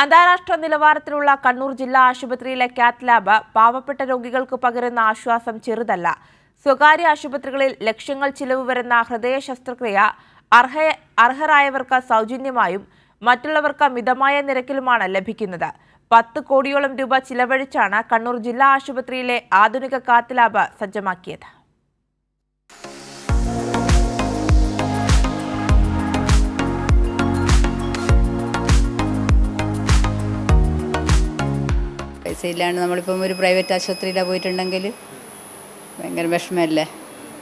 അന്താരാഷ്ട്ര നിലവാരത്തിലുള്ള കണ്ണൂർ ജില്ലാ ആശുപത്രിയിലെ കാത്ത് ലാബ് പാവപ്പെട്ട രോഗികൾക്ക് പകരുന്ന ആശ്വാസം ചെറുതല്ല. സ്വകാര്യ ആശുപത്രികളിൽ ലക്ഷങ്ങൾ ചിലവ് വരുന്ന ഹൃദയ ശസ്ത്രക്രിയ അർഹ അർഹരായവർക്ക് സൗജന്യമായും മറ്റുള്ളവർക്ക് മിതമായ നിരക്കിലുമാണ് ലഭിക്കുന്നത്. പത്ത് കോടിയോളം രൂപ ചിലവഴിച്ചാണ് കണ്ണൂർ ജില്ലാ ആശുപത്രിയിലെ ആധുനിക കാത്ത് ലാബ് സജ്ജമാക്കിയത്. പൈസ ഇല്ലാണ്ട് നമ്മളിപ്പം ഒരു പ്രൈവറ്റ് ആശുപത്രിയിലാണ് പോയിട്ടുണ്ടെങ്കിൽ ഭയങ്കര വിഷമമല്ലേ?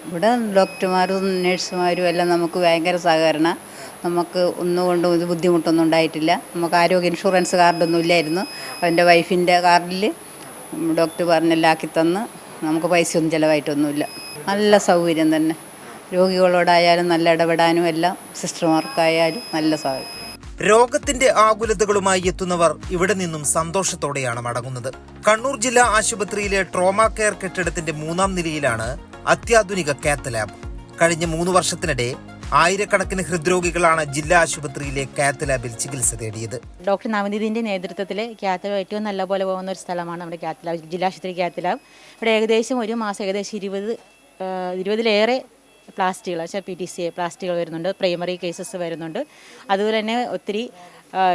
ഇവിടെ ഡോക്ടർമാരും നഴ്സുമാരും എല്ലാം നമുക്ക് ഭയങ്കര സഹകരണ. നമുക്ക് ഒന്നുകൊണ്ടും ഇത് ബുദ്ധിമുട്ടൊന്നും ഉണ്ടായിട്ടില്ല. നമുക്ക് ആരോഗ്യ ഇൻഷുറൻസ് കാർഡൊന്നും ഇല്ലായിരുന്നു. അവന്റെ വൈഫിന്റെ കാർഡിൽ ഡോക്ടർ പറഞ്ഞെല്ലാം ആക്കി തന്ന് നമുക്ക് പൈസയൊന്നും ചിലവായിട്ടൊന്നുമില്ല. നല്ല സൗകര്യം തന്നെ. രോഗികളോടായാലും നല്ല ഇടപെടാനും എല്ലാം സിസ്റ്റർമാർക്കായാലും നല്ല സൗകര്യം രോഗത്തിന്റെ ആകുലതകളുമായി എത്തുന്നവർ ഇവിടെ നിന്നും സന്തോഷത്തോടെയാണ് മടങ്ങുന്നത്. കണ്ണൂർ ജില്ലാ ആശുപത്രിയിലെ ട്രോമ കെയർ കെട്ടിടത്തിന്റെ മൂന്നാം നിലയിലാണ് അത്യാധുനിക കാത്ത് ലാബ്. കഴിഞ്ഞ മൂന്ന് വർഷത്തിനിടെ ആയിരക്കണക്കിന് ഹൃദ്രോഗികളാണ് ജില്ലാ ആശുപത്രിയിലെ കാത്ത് ലാബിൽ ചികിത്സ തേടിയത്. ഡോക്ടർ നവനീതിന്റെ നേതൃത്വത്തിൽ കാത്ത് ലാബ് ഏറ്റവും നല്ല പോലെ പോകുന്ന ഒരു സ്ഥലമാണ് നമ്മുടെ കാത്ത് ലാബ് ജില്ലാ ആശുപത്രി കാത്ത് ലാബ്. ഇവിടെ ഏകദേശം ഒരു മാസം ഏകദേശം ഇരുപത് ഇരുപതിലേറെ പ്ലാസ്റ്റിക്കുകൾ വെച്ചാൽ പി ടി സി പ്ലാസ്റ്റിക്കുകൾ വരുന്നുണ്ട് പ്രൈമറി കേസസ് വരുന്നുണ്ട്. അതുപോലെ തന്നെ ഒത്തിരി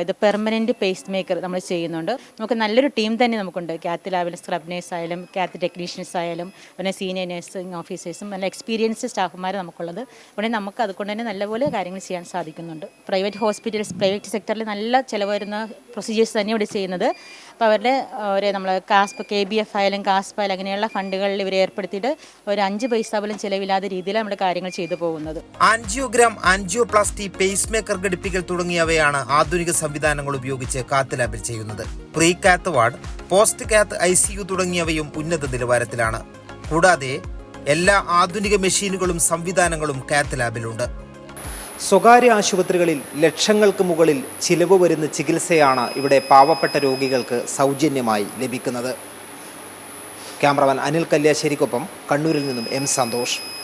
ഇത് പെർമനന്റ് പേസ്റ്റ് മേക്കർ നമ്മൾ ചെയ്യുന്നുണ്ട്. നമുക്ക് നല്ലൊരു ടീം തന്നെ നമുക്കുണ്ട്. ക്യാത്ത് ലാബിൽ സ്ക്രബ് നേഴ്സ് ആയാലും ക്യാത്ത് ടെക്നീഷ്യൻസ് ആയാലും പിന്നെ സീനിയർ നഴ്സിംഗ് ഓഫീസേഴ്സും നല്ല എക്സ്പീരിയൻസ്ഡ് സ്റ്റാഫുമാർ നമുക്കുള്ളത്. അതുകൊണ്ട് നമുക്ക് അതുകൊണ്ട് തന്നെ നല്ലപോലെ കാര്യങ്ങൾ ചെയ്യാൻ സാധിക്കുന്നുണ്ട്. പ്രൈവറ്റ് ഹോസ്പിറ്റൽസ് പ്രൈവറ്റ് സെക്ടറിൽ നല്ല ചിലവ് വരുന്ന പ്രൊസീജിയേഴ്സ് തന്നെ ഇവിടെ ചെയ്യുന്നത്. അപ്പോൾ അവരുടെ ഒരു നമ്മൾ കാസ്പ് കെ ബി എഫ് ആയാലും കാസ്പ് ആയാലും അങ്ങനെയുള്ള ഫണ്ടുകളിൽ ഇവരെ ഏർപ്പെടുത്തിയിട്ട് ഒരു അഞ്ച് പൈസ പോലും ചിലവില്ലാത്ത രീതിയിൽ നമ്മുടെ കാര്യങ്ങൾ ചെയ്തു പോകുന്നത്. ആൻജിയോഗ്രാം ആൻജിയോപ്ലാസ്റ്റി പേസ് മേക്കർ ഘടിപ്പിക്കൽ തുടങ്ങിയവയാണ് ആധുനിക സംവിധാനങ്ങൾ ഉപയോഗിച്ച് കാത്ത് ലാബിൽ ചെയ്യുന്നത്. Pre cath ward post cath I C U തുടങ്ങിയവയും ഉന്നത നിലവാരത്തിലാണ്. കൂടാതെ എല്ലാ ആധുനിക മെഷീനുകളും സംവിധാനങ്ങളും കാത്ത് ലാബിലുണ്ട്. സ്വകാര്യ ആശുപത്രികളിൽ ലക്ഷങ്ങൾക്ക് മുകളിൽ ചിലവ് വരുന്ന ചികിത്സയാണ് ഇവിടെ പാവപ്പെട്ട രോഗികൾക്ക് സൗജന്യമായി ലഭിക്കുന്നത്. ക്യാമറമാൻ അനിൽ കല്യാശ്ശേരിക്കൊപ്പം കണ്ണൂരിൽ നിന്നും എം സന്തോഷ്.